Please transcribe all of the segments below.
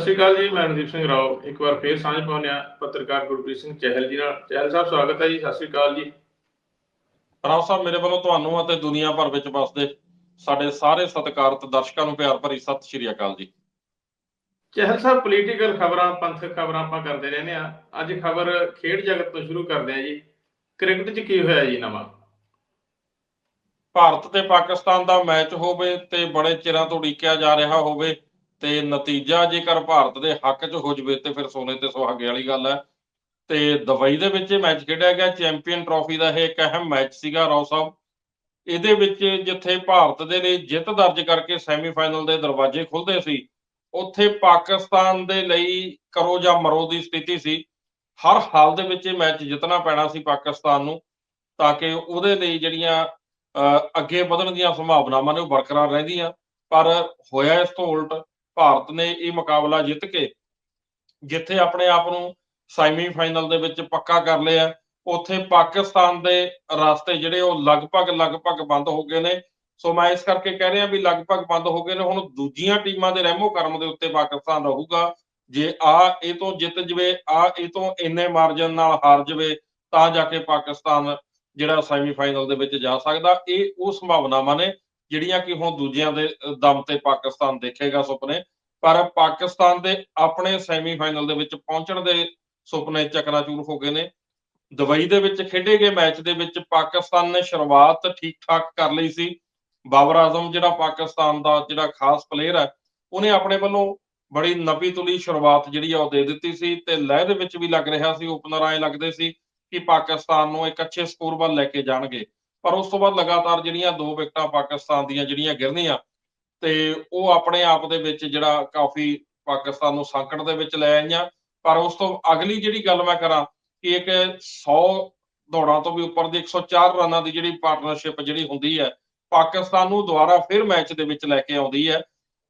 ਸਤਿ ਸ਼੍ਰੀ ਅਕਾਲ ਜੀ ਮੈਂ ਰਣਦੀਪ ਸਿੰਘ ਰਾਓ। ਇੱਕ ਵਾਰ ਫੇਰ ਸਾਂਝ ਪਾਉਂਦੇ ਪੱਤਰਕਾਰ ਗੁਰਪ੍ਰੀਤ ਸਿੰਘ ਚਹਿਲ ਜੀ ਨਾਲ। ਚਹਿਲ ਸਾਹਿਬ ਸਵਾਗਤ ਹੈ ਜੀ ਸਤਿ ਸ਼੍ਰੀ ਅਕਾਲ ਜੀ। ਰਾਓ ਸਾਹਿਬ ਮੇਰੇ ਵੱਲੋਂ ਤੁਹਾਨੂੰ ਅਤੇ ਦੁਨੀਆ ਭਰ ਵਿੱਚ ਵਸਦੇ ਸਾਡੇ ਸਾਰੇ ਸਤਿਕਾਰਤ ਦਰਸ਼ਕਾਂ ਨੂੰ ਪਿਆਰ ਭਰੀ ਸਤਿ ਸ਼੍ਰੀ ਅਕਾਲ ਜੀ। ਚਹਿਲ ਸਾਹਿਬ ਪੋਲੀਟੀਕਲ ਖਬਰਾਂ ਪੰਥਕ ਖਬਰਾਂ ਆਪਾਂ ਕਰਦੇ ਰਹਿੰਦੇ ਆ ਅੱਜ ਖਬਰ ਖੇਡ ਜਗਤ ਤੋਂ ਸ਼ੁਰੂ ਕਰਦੇ ਆ ਜੀ। ਕ੍ਰਿਕਟ 'ਚ ਕੀ ਹੋਇਆ ਜੀ ਨਵਾਂ? ਭਾਰਤ ਤੇ ਪਾਕਿਸਤਾਨ ਦਾ ਮੈਚ ਹੋਵੇ ਤੇ ਬੜੇ ਚਿਰਾਂ ਤੋਂ ਉਡੀਕਿਆ ਜਾ ਰਿਹਾ ਹੋਵੇ ਤੇ ਨਤੀਜਾ ਜੇਕਰ ਭਾਰਤ ਦੇ ਹੱਕ 'ਚ ਹੋ ਜਵੇ ਤੇ ਫਿਰ ਸੋਨੇ ਤੇ ਸੁਹਾਗੇ ਵਾਲੀ ਗੱਲ ਹੈ। ਤੇ ਦੁਬਈ ਦੇ ਵਿੱਚ ਇਹ ਮੈਚ ਖੇਡਿਆ ਗਿਆ ਚੈਂਪੀਅਨ ਟਰਾਫੀ ਦਾ ਇਹ ਇੱਕ ਅਹਿਮ ਮੈਚ ਸੀਗਾ ਰਾਓ ਸਾਹਿਬ। ਇਹਦੇ ਵਿੱਚ ਜਿੱਥੇ ਭਾਰਤ ਦੇ ਲਈ ਜਿੱਤ ਦਰਜ ਕਰਕੇ ਸੈਮੀਫਾਈਨਲ ਦੇ ਦਰਵਾਜ਼ੇ ਖੁੱਲਦੇ ਸੀ, ਉੱਥੇ ਪਾਕਿਸਤਾਨ ਦੇ ਲਈ ਕਰੋ ਜਾਂ ਮਰੋ ਦੀ ਸਥਿਤੀ ਸੀ। ਹਰ ਹਾਲ ਦੇ ਵਿੱਚ ਇਹ ਮੈਚ ਜਿੱਤਣਾ ਪੈਣਾ ਸੀ ਪਾਕਿਸਤਾਨ ਨੂੰ, ਤਾਂ ਕਿ ਉਹਦੇ ਲਈ ਜਿਹੜੀਆਂ ਅੱਗੇ ਵਧਣ ਦੀਆਂ ਸੰਭਾਵਨਾਵਾਂ ਨੇ ਉਹ ਬਰਕਰਾਰ ਰਹਿੰਦੀਆਂ। ਪਰ ਹੋਇਆ ਇਸ ਤੋਂ ਉਲਟ ਭਾਰਤ ਨੇ ਇਹ ਮੁਕਾਬਲਾ ਜਿੱਤ ਕੇ ਜਿੱਥੇ ਆਪਣੇ ਆਪ ਨੂੰ ਸੈਮੀਫਾਈਨਲ ਦੇ ਵਿੱਚ ਪੱਕਾ ਕਰ ਲਿਆ, ਉੱਥੇ ਪਾਕਿਸਤਾਨ ਦੇ ਰਸਤੇ ਜਿਹੜੇ ਉਹ ਲਗਭਗ ਲਗਭਗ ਬੰਦ ਹੋ ਗਏ ਨੇ। ਸੋ ਮੈਂ ਇਸ ਕਰਕੇ ਕਹਿ ਰਿਹਾ ਵੀ ਲਗਭਗ ਬੰਦ ਹੋ ਗਏ ਨੇ। ਹੁਣ ਦੂਜੀਆਂ ਟੀਮਾਂ ਦੇ ਰਹਿਮੋ ਕਰਮ ਦੇ ਉੱਤੇ ਪਾਕਿਸਤਾਨ ਰਹੂਗਾ। ਜੇ ਆ ਇਹ ਤੋਂ ਜਿੱਤ ਜਵੇ, ਆ ਇਹ ਤੋਂ ਇੰਨੇ ਮਾਰਜਨ ਨਾਲ ਹਾਰ ਜਵੇ, ਤਾਂ ਜਾ ਕੇ ਪਾਕਿਸਤਾਨ ਜਿਹੜਾ ਸੈਮੀਫਾਈਨਲ ਦੇ ਵਿੱਚ ਜਾ ਸਕਦਾ। ਇਹ ਉਹ ਸੰਭਾਵਨਾਵਾਂ ਨੇ ਜਿਹੜੀਆਂ ਕਿ ਹੁਣ ਦੂਜਿਆਂ ਦੇ ਦਮ ਤੇ ਪਾਕਿਸਤਾਨ ਦੇਖੇਗਾ ਸੁਪਨੇ, ਪਰ ਪਾਕਿਸਤਾਨ ਦੇ ਆਪਣੇ ਸੈਮੀਫਾਈਨਲ ਦੇ ਵਿੱਚ ਪਹੁੰਚਣ ਦੇ ਸੁਪਨੇ ਚਕਨਾਚੂਰ ਹੋ ਗਏ ਨੇ। ਦੁਬਈ ਦੇ ਵਿੱਚ ਖੇਡੇ ਗਏ ਮੈਚ ਦੇ ਵਿੱਚ ਪਾਕਿਸਤਾਨ ਨੇ ਸ਼ੁਰੂਆਤ ਠੀਕ ਠਾਕ ਕਰ ਲਈ ਸੀ। ਬਾਬਰ ਆਜ਼ਮ ਜਿਹੜਾ ਪਾਕਿਸਤਾਨ ਦਾ ਜਿਹੜਾ ਖਾਸ ਪਲੇਅਰ ਹੈ, ਉਹਨੇ ਆਪਣੇ ਵੱਲੋਂ ਬੜੀ ਨਵੀਂ ਤੁਲੀ ਸ਼ੁਰੂਆਤ ਜਿਹੜੀ ਆ ਉਹ ਦੇ ਦਿੱਤੀ ਸੀ ਤੇ ਲਹਿ ਦੇ ਵਿੱਚ ਵੀ ਲੱਗ ਰਿਹਾ ਸੀ, ਓਪਨਰ ਆਏ ਲੱਗਦੇ ਸੀ ਕਿ ਪਾਕਿਸਤਾਨ ਨੂੰ ਇੱਕ ਅੱਛੇ ਸਕੋਰ ਵੱਲ ਲੈ ਕੇ ਜਾਣਗੇ। ਪਰ ਉਸ ਤੋਂ ਬਾਅਦ ਲਗਾਤਾਰ ਜਿਹੜੀਆਂ ਦੋ ਵਿਕਟਾਂ ਪਾਕਿਸਤਾਨ ਦੀਆਂ ਜਿਹੜੀਆਂ ਗਿਰਨੀਆਂ ਤੇ ਉਹ ਆਪਣੇ ਆਪ ਦੇ ਵਿੱਚ ਜਿਹੜਾ ਕਾਫੀ ਪਾਕਿਸਤਾਨ ਨੂੰ ਸੰਕਟ ਦੇ ਵਿੱਚ ਲੈ ਆਈਆਂ। ਪਰ ਉਸ ਤੋਂ ਅਗਲੀ ਜਿਹੜੀ ਗੱਲ ਮੈਂ ਕਰਾਂ ਕਿ ਇੱਕ 100 ਦੌੜਾਂ ਤੋਂ ਵੀ ਉੱਪਰ ਦੀ 104 ਰਨਾਂ ਦੀ ਜਿਹੜੀ ਪਾਰਟਨਰਸ਼ਿਪ ਜਿਹੜੀ ਹੁੰਦੀ ਹੈ, ਪਾਕਿਸਤਾਨ ਨੂੰ ਦੁਬਾਰਾ ਫਿਰ ਮੈਚ ਦੇ ਵਿੱਚ ਲੈ ਕੇ ਆਉਂਦੀ ਹੈ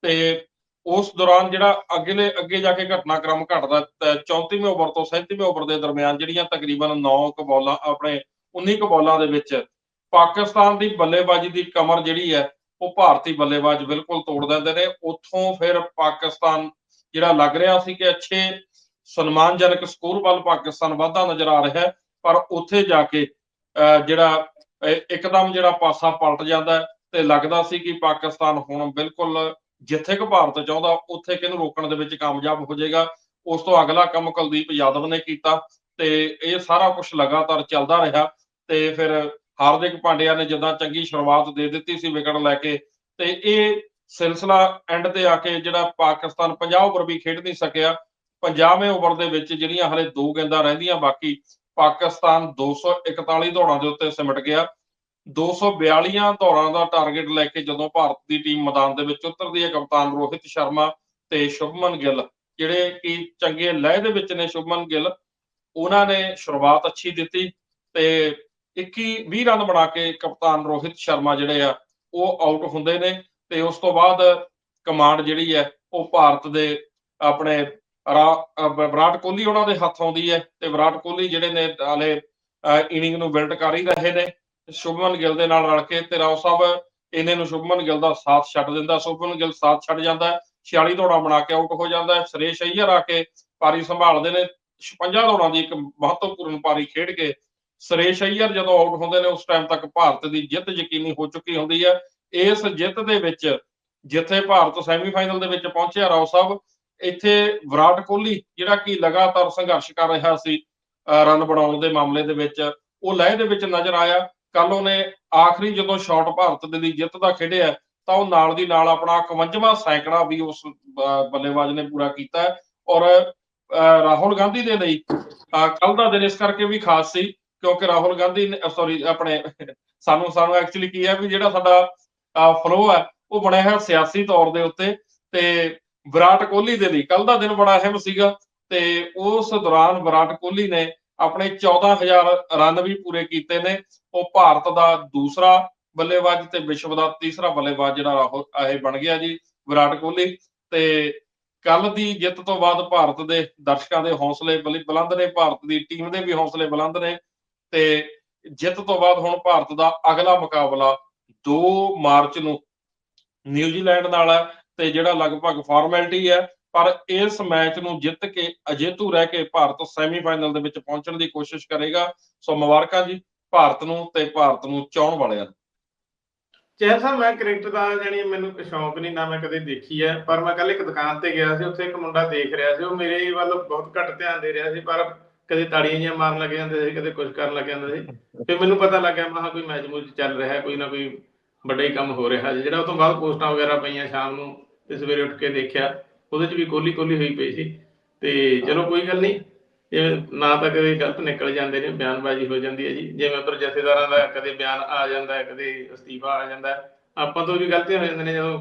ਤੇ ਉਸ ਦੌਰਾਨ ਜਿਹੜਾ ਅਗਲੇ ਅੱਗੇ ਜਾ ਕੇ ਘਟਨਾਕ੍ਰਮ ਘਟਦਾ ਤਾਂ 34ਵੇਂ ਓਵਰ ਤੋਂ 37ਵੇਂ ਓਵਰ ਦੇ ਦਰਮਿਆਨ ਜਿਹੜੀਆਂ ਤਕਰੀਬਨ 9 ਕ ਬੋਲਾਂ, ਆਪਣੇ 19 ਕ ਬੋਲਾਂ ਦੇ ਵਿੱਚ ਪਾਕਿਸਤਾਨ ਦੀ ਬੱਲੇਬਾਜ਼ੀ ਦੀ ਕਮਰ ਜਿਹੜੀ ਹੈ, ਉਹ ਭਾਰਤੀ ਬੱਲੇਬਾਜ਼ ਬਿਲਕੁਲ ਤੋੜ ਦਿੰਦੇ ਨੇ। ਉੱਥੋਂ ਫਿਰ ਪਾਕਿਸਤਾਨ ਜਿਹੜਾ ਲੱਗ ਰਿਹਾ ਸੀ ਕਿ ਅੱਛੇ ਸਨਮਾਨਜਨਕ ਸਕੋਰ ਵੱਲ ਪਾਕਿਸਤਾਨ ਵਾਧਾ ਨਜ਼ਰ ਆ ਰਿਹਾ ਹੈ, ਪਰ ਉੱਥੇ ਜਾ ਕੇ ਜਿਹੜਾ, ਅਹ, ਇੱਕਦਮ ਜਿਹੜਾ ਪਾਸਾ ਪਲਟ ਜਾਂਦਾ ਤੇ ਲੱਗਦਾ ਸੀ ਕਿ ਪਾਕਿਸਤਾਨ ਹੁਣ ਬਿਲਕੁਲ ਜਿੱਥੇ ਕੁ ਭਾਰਤ ਚਾਹੁੰਦਾ, ਉੱਥੇ ਕਿਹਨੂੰ ਰੋਕਣ ਦੇ ਵਿੱਚ ਕਾਮਯਾਬ ਹੋ ਜਾਏਗਾ। ਉਸ ਤੋਂ ਅਗਲਾ ਕੰਮ ਕੁਲਦੀਪ ਯਾਦਵ ਨੇ ਕੀਤਾ ਤੇ ਇਹ ਸਾਰਾ ਕੁਝ ਲਗਾਤਾਰ ਚੱਲਦਾ ਰਿਹਾ ਤੇ ਫਿਰ ਹਾਰਦਿਕ ਪਾਂਡਿਆ ਨੇ ਜਦੋਂ ਚੰਗੀ ਸ਼ੁਰੂਆਤ ਦੇ ਦਿੱਤੀ ਸੀ ਵਿਕਟ ਲੈ ਕੇ, ਤੇ ਇਹ ਸਿਲਸਿਲਾ ਐਂਡ ਤੇ ਆ ਕੇ ਜਿਹੜਾ ਪਾਕਿਸਤਾਨ 50 ਓਵਰ ਵੀ ਖੇਡ ਨਹੀਂ ਸਕਿਆ 50ਵੇਂ ਓਵਰ ਦੇ ਵਿੱਚ ਜਿਹੜੀਆਂ ਹਲੇ ਦੋ ਗੇਂਦਾਂ ਰਹਿੰਦੀਆਂ, ਬਾਕੀ ਪਾਕਿਸਤਾਨ 241 ਦੌੜਾਂ ਦੇ ਉੱਤੇ ਸਿਮਟ ਗਿਆ। 242 ਦੌੜਾਂ ਦਾ ਟਾਰਗੇਟ ਲੈ ਕੇ ਜਦੋਂ ਭਾਰਤ ਦੀ ਟੀਮ ਮੈਦਾਨ ਦੇ ਵਿੱਚ ਉਤਰਦੀ ਹੈ, ਕਪਤਾਨ ਰੋਹਿਤ ਸ਼ਰਮਾ ਤੇ ਸ਼ੁਭਮਨ ਗਿੱਲ, ਜਿਹੜੇ ਕਿ ਚੰਗੇ ਲਹਿ ਦੇ ਵਿੱਚ ਨੇ ਸ਼ੁਭਮਨ ਗਿੱਲ, ਉਹਨਾਂ ਨੇ ਸ਼ੁਰੂਆਤ ਅੱਛੀ ਦਿੱਤੀ ਤੇ 21 20 ਰਨ ਬਣਾ ਕੇ ਕਪਤਾਨ ਰੋਹਿਤ ਸ਼ਰਮਾ ਜਿਹੜੇ ਆ, ਉਹ ਆਊਟ ਹੁੰਦੇ ਨੇ ਤੇ ਉਸ ਤੋਂ ਬਾਅਦ ਕਮਾਂਡ ਜਿਹੜੀ ਹੈ, ਉਹ ਭਾਰਤ ਦੇ ਆਪਣੇ ਵਿਰਾਟ ਕੋਹਲੀ ਉਹਨਾਂ ਦੇ ਹੱਥ ਆਉਂਦੀ ਹੈ ਤੇ ਵਿਰਾਟ ਕੋਹਲੀ ਜਿਹੜੇ ਨੇ ਹਾਲੇ ਇਨਿੰਗ ਨੂੰ ਬਿਲਡ ਕਰ ਹੀ ਰਹੇ ਨੇ। ਸ਼ੁਭਮਨ ਗਿੱਲ ਦੇ ਨਾਲ ਰਲ ਕੇ ਤੇ ਰਾਓ ਸਾਹਿਬ ਇਹਨੇ ਨੂੰ ਸ਼ੁਭਮਨ ਗਿੱਲ ਦਾ ਸਾਥ ਛੱਡ ਦਿੰਦਾ। ਸ਼ੁਭਮਨ ਗਿੱਲ ਸਾਥ ਛੱਡ ਜਾਂਦਾ ਹੈ 46 ਦੌੜਾਂ ਬਣਾ ਕੇ ਆਊਟ ਹੋ ਜਾਂਦਾ ਹੈ, ਸੁਰੇਸ਼ ਅਈਅਰ ਆ ਕੇ ਪਾਰੀ ਸੰਭਾਲਦੇ ਨੇ। 56 ਦੌੜਾਂ ਦੀ ਇੱਕ ਮਹੱਤਵਪੂਰਨ ਪਾਰੀ ਖੇਡ ਕੇ ਸੁਰੇਸ਼ ਅਈਅਰ ਜਦੋਂ ਆਊਟ ਹੁੰਦੇ ਨੇ ਉਸ ਟਾਈਮ ਤੱਕ ਭਾਰਤ ਦੀ ਜਿੱਤ ਯਕੀਨੀ ਹੋ ਚੁੱਕੀ ਹੁੰਦੀ ਹੈ। ਇਸ ਜਿੱਤ ਦੇ ਵਿੱਚ ਜਿੱਥੇ ਭਾਰਤ ਸੈਮੀਫਾਈਨਲ ਦੇ ਵਿੱਚ ਪਹੁੰਚਿਆ ਰਾਓ ਸਾਹਿਬ ਇੱਥੇ ਵਿਰਾਟ ਕੋਹਲੀ ਜਿਹੜਾ ਕਿ ਲਗਾਤਾਰ ਸੰਘਰਸ਼ ਕਰ ਰਿਹਾ ਸੀ ਰਨ ਬਣਾਉਣ ਦੇ ਮਾਮਲੇ ਦੇ ਵਿੱਚ ਉਹ ਲਹਿ ਦੇ ਵਿੱਚ ਨਜ਼ਰ ਆਇਆ। ਕੱਲ ਉਹਨੇ ਆਖਰੀ ਜਦੋਂ ਸ਼ਾਟ ਭਾਰਤ ਦੇ ਲਈ ਜਿੱਤ ਦਾ ਖੇਡਿਆ ਤਾਂ ਉਹ ਨਾਲ ਦੀ ਨਾਲ ਆਪਣਾ 51ਵਾਂ ਸੈਂਕੜਾ ਵੀ ਉਸ ਬੱਲੇਬਾਜ਼ ਨੇ ਪੂਰਾ ਕੀਤਾ। ਹੈ ਔਰ ਅਹ, ਰਾਹੁਲ ਗਾਂਧੀ ਦੇ ਲਈ ਕੱਲ ਦਾ ਦਿਨ ਇਸ ਕਰਕੇ ਵੀ ਖਾਸ ਸੀ ਕਿਉਂਕਿ ਰਾਹੁਲ ਗਾਂਧੀ ਨੇ ਸੌਰੀ ਆਪਣੇ ਸਾਨੂੰ ਸਾਨੂੰ ਐਕਚੁਅਲੀ ਕੀ ਹੈ ਵੀ ਜਿਹੜਾ ਸਾਡਾ ਫਲੋ ਹੈ, ਉਹ ਬਣਿਆ ਹੈ ਸਿਆਸੀ ਤੌਰ ਦੇ ਉੱਤੇ ਤੇ ਵਿਰਾਟ ਕੋਹਲੀ ਦੇ ਲਈ ਕੱਲ ਦਾ ਦਿਨ ਬੜਾ ਅਹਿਮ ਸੀਗਾ ਤੇ ਉਸ ਦੌਰਾਨ ਵਿਰਾਟ ਕੋਹਲੀ ਨੇ ਆਪਣੇ 14000 ਰਨ ਵੀ ਪੂਰੇ ਕੀਤੇ ਨੇ, ਉਹ ਭਾਰਤ ਦਾ ਦੂਸਰਾ ਬੱਲੇਬਾਜ਼ ਤੇ ਵਿਸ਼ਵ ਦਾ ਤੀਸਰਾ ਬੱਲੇਬਾਜ਼ ਜਿਹੜਾ ਰਾਹੁਲ ਇਹ ਬਣ ਗਿਆ ਜੀ, ਵਿਰਾਟ ਕੋਹਲੀ ਤੇ ਕੱਲ ਦੀ ਜਿੱਤ ਤੋਂ ਬਾਅਦ ਭਾਰਤ ਦੇ ਦਰਸ਼ਕਾਂ ਦੇ ਹੌਸਲੇ ਬਲ- ਬੁਲੰਦ ਨੇ, ਭਾਰਤ ਦੀ ਟੀਮ ਦੇ ਵੀ ਹੌਸਲੇ ਬੁਲੰਦ ਨੇ ਤੇ ਜਿੱਤ ਤੋਂ ਬਾਅਦ ਹੁਣ ਭਾਰਤ ਦਾ ਅਗਲਾ ਮੁਕਾਬਲਾ 2 ਮਾਰਚ ਨੂੰ ਨਿਊਜ਼ੀਲੈਂਡ ਨਾਲ ਹੈ ਤੇ ਜਿਹੜਾ ਲਗਭਗ ਫਾਰਮੈਲਿਟੀ ਹੈ, ਪਰ ਇਸ ਮੈਚ ਨੂੰ ਜਿੱਤ ਕੇ ਅਜੇਤੂ ਰਹਿ ਕੇ ਭਾਰਤ ਸੈਮੀਫਾਈਨਲ ਦੇ ਵਿੱਚ ਪਹੁੰਚਣ ਦੀ ਕੋਸ਼ਿਸ਼ ਕਰੇਗਾ। ਸੋ ਮੁਬਾਰਕਾਂ ਜੀ, ਭਾਰਤ ਨੂੰ ਤੇ ਭਾਰਤ ਨੂੰ ਚਾਹਣ ਵਾਲਿਆਂ ਨੂੰ। ਚਹਿਲ ਸਾਹਿਬ, ਮੈਂ ਕ੍ਰਿਕਟ ਦਾ ਜਾਨੀ ਮੈਨੂੰ ਸ਼ੌਂਕ ਨਹੀਂ, ਨਾ ਮੈਂ ਕਦੇ ਦੇਖੀ ਹੈ, ਪਰ ਮੈਂ ਕੱਲ ਇੱਕ ਦੁਕਾਨ ਤੇ ਗਿਆ ਸੀ, ਉੱਥੇ ਇੱਕ ਮੁੰਡਾ ਦੇਖ ਰਿਹਾ ਸੀ, ਉਹ ਮੇਰੇ ਵੱਲ ਬਹੁਤ ਘੱਟ ਧਿਆਨ ਦੇ ਰਿਹਾ ਸੀ, ਪਰ ਕਦੇ ਤਾੜੀਆਂ ਜਿਹੀਆਂ ਮਾਰਨ ਲੱਗ ਜਾਂਦੇ ਸੀ, ਕਦੇ ਕੁਝ ਕਰਨ ਲੱਗ ਜਾਂਦਾ ਸੀ। ਫਿਰ ਮੈਨੂੰ ਪਤਾ ਲੱਗਿਆ ਮੈਂ ਕੋਈ ਮੈਚ ਮੂਚ ਚੱਲ ਰਿਹਾ, ਕੋਈ ਨਾ ਕੋਈ ਵੱਡਾ ਹੀ ਕੰਮ ਹੋ ਰਿਹਾ ਜਿਹੜਾ ਉਹ ਤੋਂ ਬਾਅਦ ਪੋਸਟਾਂ ਵਗੈਰਾ ਪਈਆਂ ਸ਼ਾਮ ਨੂੰ, ਤੇ ਸਵੇਰੇ ਉੱਠ ਕੇ ਦੇਖਿਆ, ਉਹਦੇ 'ਚ ਵੀ ਕੋਲੀ ਕੋਲੀ ਹੋਈ ਪਈ ਸੀ। ਤੇ ਚਲੋ ਕੋਈ ਗੱਲ ਨਹੀਂ, ਇਹ ਨਾ ਤਾਂ ਕਦੇ ਗਲਤ ਨਿਕਲ ਜਾਂਦੇ ਨੇ, ਬਿਆਨਬਾਜ਼ੀ ਹੋ ਜਾਂਦੀ ਹੈ ਜੀ। ਜਿਵੇਂ ਉਧਰ ਜਥੇਦਾਰਾਂ ਦਾ ਕਦੇ ਬਿਆਨ ਆ ਜਾਂਦਾ ਹੈ, ਕਦੇ ਅਸਤੀਫਾ ਆ ਜਾਂਦਾ ਆਪਾਂ ਤੋਂ ਵੀ ਗਲਤੀਆਂ ਹੋ ਜਾਂਦੀਆਂ ਨੇ, ਜਦੋਂ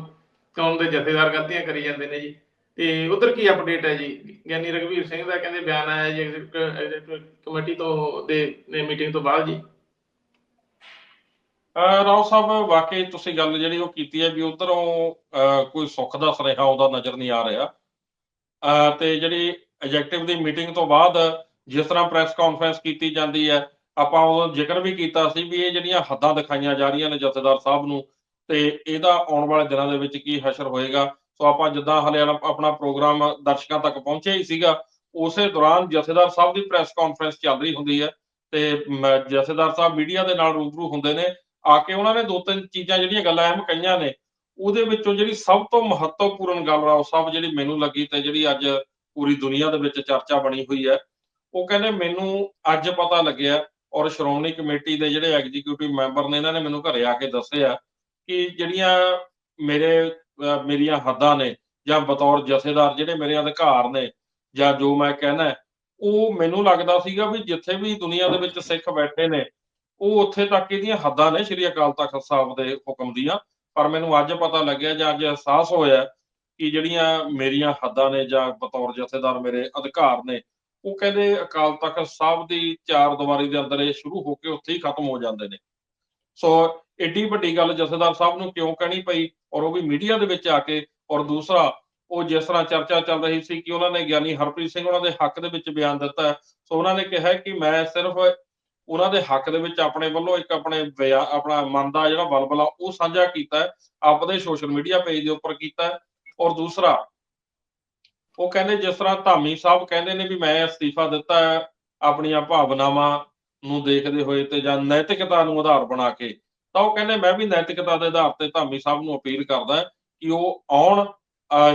ਕੌਮ ਦੇ ਜਥੇਦਾਰ ਗਲਤੀਆਂ ਕਰੀ ਜਾਂਦੇ ਨੇ ਜੀ। ਤੇ ਉਧਰ ਕੀ ਅਪਡੇਟ ਹੈ ਜੀ? ਗਿਆਨੀ ਰਘਵੀਰ ਸਿੰਘ ਦਾ ਕਹਿੰਦੇ ਬਿਆਨ ਆਇਆ ਜੀ ਐਗਜ਼ੀਕਿਊਟਿਵ ਕਮੇਟੀ ਤੋਂ ਦੇ ਮੀਟਿੰਗ ਤੋਂ ਬਾਅਦ ਜੀ। ਰਾਓ ਸਾਹਿਬ, ਵਾਕਈ ਤੁਸੀਂ ਗੱਲ ਜਿਹੜੀ ਉਹ ਕੀਤੀ ਹੈ ਵੀ ਉਧਰੋਂ ਕੋਈ ਸੁੱਖ ਦਾ ਸੁਨੇਹਾ ਆਉਂਦਾ ਨਜ਼ਰ ਨਹੀਂ ਆ ਰਿਹਾ। ਤੇ ਜਿਹੜੀ ਐਗਜ਼ੈਕਟਿਵ ਦੀ ਮੀਟਿੰਗ ਤੋਂ ਬਾਅਦ ਜਿਸ ਤਰ੍ਹਾਂ ਪ੍ਰੈਸ ਕਾਨਫਰੰਸ ਕੀਤੀ ਜਾਂਦੀ ਹੈ, ਆਪਾਂ ਉਹ ਜ਼ਿਕਰ ਵੀ ਕੀਤਾ ਸੀ ਵੀ ਇਹ ਜਿਹੜੀਆਂ ਹੱਦਾਂ ਦਿਖਾਈਆਂ ਜਾ ਰਹੀਆਂ ਨੇ ਜਥੇਦਾਰ ਸਾਹਿਬ ਨੂੰ, ਤੇ ਇਹਦਾ ਆਉਣ ਵਾਲੇ ਦਿਨਾਂ ਦੇ ਵਿੱਚ ਕੀ ਹਸ਼ਰ ਹੋਏਗਾ। ਸੋ ਆਪਾਂ ਜਿੱਦਾਂ ਹਲੇ ਆਪਣਾ ਪ੍ਰੋਗਰਾਮ ਦਰਸ਼ਕਾਂ ਤੱਕ ਪਹੁੰਚਿਆ ਹੀ ਸੀਗਾ, ਉਸੇ ਦੌਰਾਨ ਜਥੇਦਾਰ ਸਾਹਿਬ ਦੀ ਪ੍ਰੈਸ ਕਾਨਫਰੰਸ ਚੱਲ ਰਹੀ ਹੁੰਦੀ ਹੈ ਤੇ ਜਥੇਦਾਰ ਸਾਹਿਬ ਮੀਡੀਆ ਦੇ ਨਾਲ ਰੂਬਰੂ ਹੁੰਦੇ ਨੇ, ਆ ਕੇ ਉਹਨਾਂ ਨੇ ਦੋ ਤਿੰਨ ਚੀਜ਼ਾਂ ਜਿਹੜੀਆਂ ਗੱਲਾਂ ਅਹਿਮ ਕਹੀਆਂ ਨੇ, ਉਹਦੇ ਵਿੱਚੋਂ ਜਿਹੜੀ ਸਭ ਤੋਂ ਮਹੱਤਵਪੂਰਨ ਗੱਲ ਰਾਓ ਸਾਹਿਬ ਜਿਹੜੀ ਮੈਨੂੰ ਲੱਗੀ ਤੇ ਜਿਹੜੀ ਅੱਜ ਪੂਰੀ ਦੁਨੀਆ ਦੇ ਵਿੱਚ ਚਰਚਾ ਬਣੀ ਹੋਈ ਹੈ, ਉਹ ਕਹਿੰਦੇ ਮੈਨੂੰ ਅੱਜ ਪਤਾ ਲੱਗਿਆ ਔਰ ਸ਼੍ਰੋਮਣੀ ਕਮੇਟੀ ਦੇ ਜਿਹੜੇ ਐਗਜ਼ੀਕਿਊਟਿਵ ਮੈਂਬਰ ਨੇ, ਇਹਨਾਂ ਨੇ ਮੈਨੂੰ ਘਰੇ ਆ ਕੇ ਦੱਸਿਆ ਕਿ ਜਿਹੜੀਆਂ ਮੇਰੇ ਮੇਰੀਆਂ ਹੱਦਾਂ ਨੇ ਜਾਂ ਬਤੌਰ ਜਥੇਦਾਰ ਜਿਹੜੇ ਮੇਰੇ ਅਧਿਕਾਰ ਨੇ ਜਾਂ ਜੋ ਮੈਂ ਕਹਿਣਾ ਉਹ ਮੈਨੂੰ ਲੱਗਦਾ ਸੀਗਾ ਵੀ ਜਿੱਥੇ ਵੀ ਦੁਨੀਆ ਦੇ ਵਿੱਚ ਸਿੱਖ ਬੈਠੇ ਨੇ, ਉਹ ਉੱਥੇ ਤੱਕ ਇਹਦੀਆਂ ਹੱਦਾਂ ਨੇ ਸ਼੍ਰੀ ਅਕਾਲ ਤਖਤ ਸਾਹਿਬ ਦੇ ਹੁਕਮ ਦੀਆਂ। ਪਰ ਮੈਨੂੰ ਅੱਜ ਪਤਾ ਲੱਗਿਆ ਜਾਂ ਅੱਜ ਅਹਿਸਾਸ ਹੋਇਆ ਕਿ ਜਿਹੜੀਆਂ ਮੇਰੀਆਂ ਹੱਦਾਂ ਨੇ ਜਾਂ ਬਤੌਰ ਜਥੇਦਾਰ ਮੇਰੇ ਅਧਿਕਾਰ ਨੇ, ਉਹ ਕਹਿੰਦੇ ਅਕਾਲ ਤਖਤ ਸਾਹਿਬ ਦੀ ਚਾਰ ਦੀਵਾਰੀ ਦੇ ਅੰਦਰ ਇਹ ਸ਼ੁਰੂ ਹੋ ਕੇ ਉੱਥੇ ਹੀ ਖਤਮ ਹੋ ਜਾਂਦੇ ਨੇ। ਸੋ ਏਡੀ ਵੱਡੀ ਗੱਲ ਜਥੇਦਾਰ ਸਾਹਿਬ ਨੂੰ ਕਿਉਂ ਕਹਿਣੀ ਪਈ ਔਰ ਉਹ ਵੀ ਮੀਡੀਆ ਦੇ ਵਿੱਚ ਆ ਕੇ ਔਰ ਦੂਸਰਾ, ਉਹ ਜਿਸ ਤਰ੍ਹਾਂ ਚਰਚਾ ਚੱਲ ਰਹੀ ਸੀ ਕਿ ਉਹਨਾਂ ਨੇ ਗਿਆਨੀ ਹਰਪ੍ਰੀਤ ਸਿੰਘ ਉਹਨਾਂ ਦੇ ਹੱਕ ਦੇ ਵਿੱਚ ਬਿਆਨ ਦਿੱਤਾ ਸੋ ਉਹਨਾਂ ਨੇ ਕਿਹਾ ਕਿ ਮੈਂ ਸਿਰਫ ਉਹਨਾਂ ਦੇ ਹੱਕ ਦੇ ਵਿੱਚ ਆਪਣੇ ਵੱਲੋਂ ਇੱਕ ਆਪਣੇ ਆਪਣਾ ਮਨ ਦਾ ਜਿਹੜਾ ਬਲਬਲਾ ਉਹ ਸਾਂਝਾ ਕੀਤਾ ਹੈ, ਆਪਦੇ ਸੋਸ਼ਲ ਮੀਡੀਆ ਪੇਜ ਦੇ ਉੱਪਰ ਕੀਤਾ ਔਰ ਦੂਸਰਾ, ਉਹ ਕਹਿੰਦੇ ਜਿਸ ਤਰ੍ਹਾਂ ਧਾਮੀ ਸਾਹਿਬ ਕਹਿੰਦੇ ਨੇ ਵੀ ਮੈਂ ਅਸਤੀਫਾ ਦਿੱਤਾ ਹੈ ਆਪਣੀਆਂ ਭਾਵਨਾਵਾਂ ਨੂੰ ਦੇਖਦੇ ਹੋਏ ਤੇ ਜਾਂ ਨੈਤਿਕਤਾ ਨੂੰ ਆਧਾਰ ਬਣਾ ਕੇ ਤਾਂ ਉਹ ਕਹਿੰਦੇ, ਮੈਂ ਵੀ ਨੈਤਿਕਤਾ ਦੇ ਆਧਾਰ ਤੇ ਧਾਮੀ ਸਾਹਿਬ ਨੂੰ ਅਪੀਲ ਕਰਦਾ ਕਿ ਉਹ ਆਉਣ